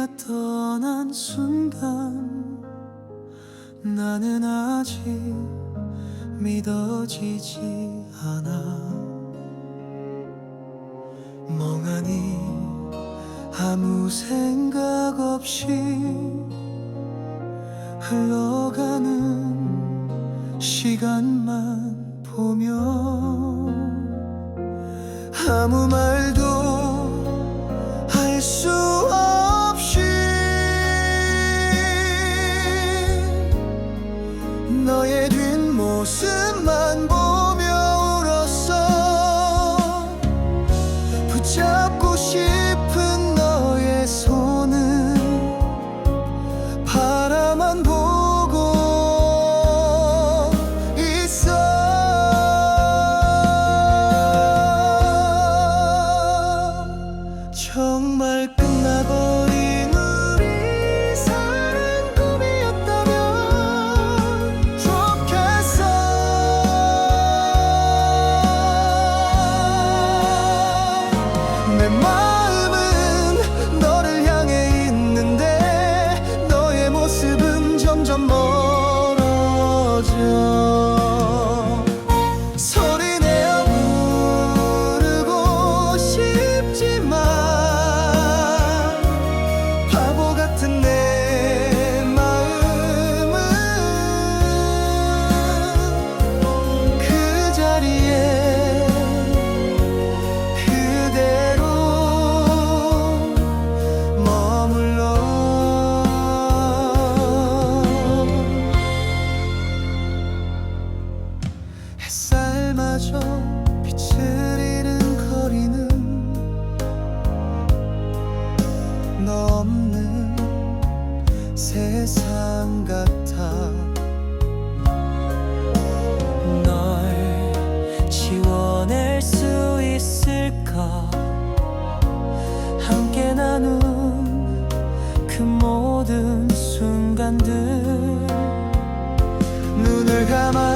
네가 떠난 순간 나는 아직 믿어지지 않아. 멍하니 아무 생각 없이 흘러가는 시간만 보며 아무 말도 너의 뒷모습만 보며 울었어. 붙잡고 싶은 너의 손은 바라만 보고 있어. 정말 끝나버린 마음은 너를 향해 있는데 너의 모습은 점점 멀어져 세상 같아. 널 지워낼 수 있을까? 함께 나눈 그 모든 순간들. 눈을 감아